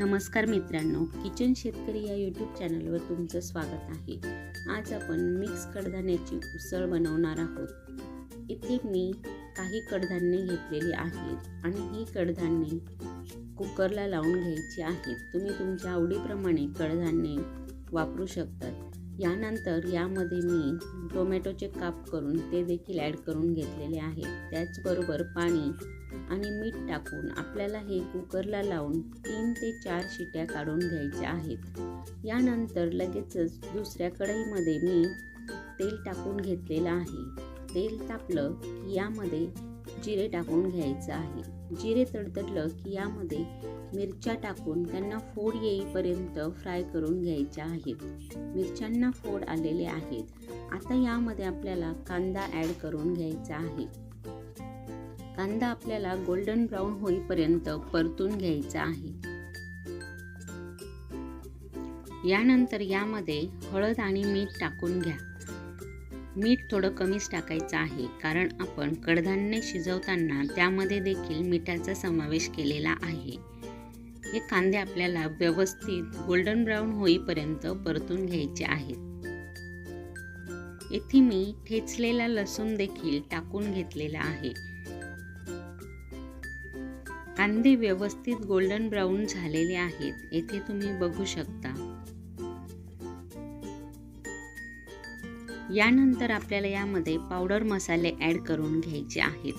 नमस्कार मित्रांनो किचन शेतकरी या यूट्यूब चॅनलवर तुमचं स्वागत आहे. आज आपण मिक्स कडधान्याची उसळ बनवणार आहोत. इथे मी काही कडधान्ये घेतलेली आहेत आणि ही कडधान्ये कुकरला लावून घ्यायची आहेत. तुम्ही तुमच्या आवडीप्रमाणे कडधान्ये वापरू शकतात. यानंतर यामध्ये मी टोमॅटोचे काप करून ते देखील ॲड करून घेतलेले आहे त्याचबरोबर पाणी टाकून आपल्याला हे कुकरला लावून तीन ते चार शिट्या काढून घ्यायच्या आहेत. यानंतर लगेचच दुसऱ्या कढईमध्ये मी तेल टाकून घेतलेलं आहे. तेल तापलं की यामध्ये जिरे टाकून घ्यायचं आहे. जिरे तडतडलं की यामध्ये मिरच्या टाकून त्यांना फोड येईपर्यंत फ्राय करून घ्यायच्या आहेत. मिरच्यांना फोड आलेले आहेत. आता यामध्ये आपल्याला कांदा ॲड करून घ्यायचा आहे. कांदा आपल्याला गोल्डन ब्राऊन होईपर्यंत परतून घ्यायचा आहे. यानंतर यामध्ये हळद आणि मीठ टाकून घ्या. मीठ थोडं कमीच टाकायचं आहे कारण आपण कडधान्य शिजवताना त्यामध्ये देखील मिठाचा समावेश केलेला आहे. हे कांदे आपल्याला व्यवस्थित गोल्डन ब्राऊन होईपर्यंत परतून घ्यायचे आहेत. येथे मी ठेचलेला लसूण देखील टाकून घेतलेला आहे. कांदे व्यवस्थित गोल्डन ब्राऊन झालेले आहेत. येथे तुम्ही बघू शकता. यानंतर आपल्याला यामध्ये पावडर मसाले ॲड करून घ्यायचे आहेत.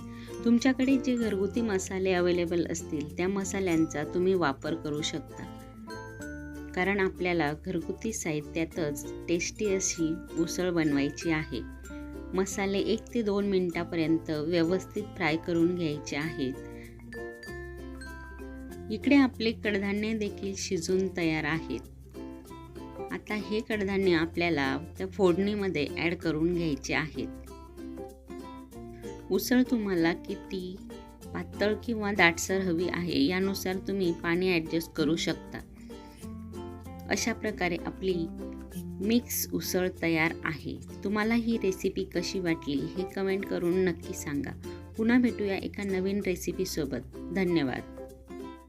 तुमच्याकडे जे घरगुती मसाले अवेलेबल असतील त्या मसाल्यांचा तुम्ही वापर करू शकता. कारण आपल्याला घरगुती साहित्यातच टेस्टी अशी उसळ बनवायची आहे. मसाले एक ते दोन मिनटापर्यंत व्यवस्थित फ्राय करून घ्यायचे आहेत. इकडे आपले कडधान्य देखील शिजून तयार आहेत. आता हे कडधान्य आपल्याला त्या फोडणीमध्ये ॲड करून घ्यायचे आहेत. उसळ तुम्हाला किती पातळ किंवा दाटसर हवी आहे यानुसार तुम्ही पाणी ॲडजस्ट करू शकता. अशा प्रकारे आपली मिक्स उसळ तयार आहे. तुम्हाला ही रेसिपी कशी वाटली हे कमेंट करून नक्की सांगा. पुन्हा भेटूया एका नवीन रेसिपीसोबत धन्यवाद.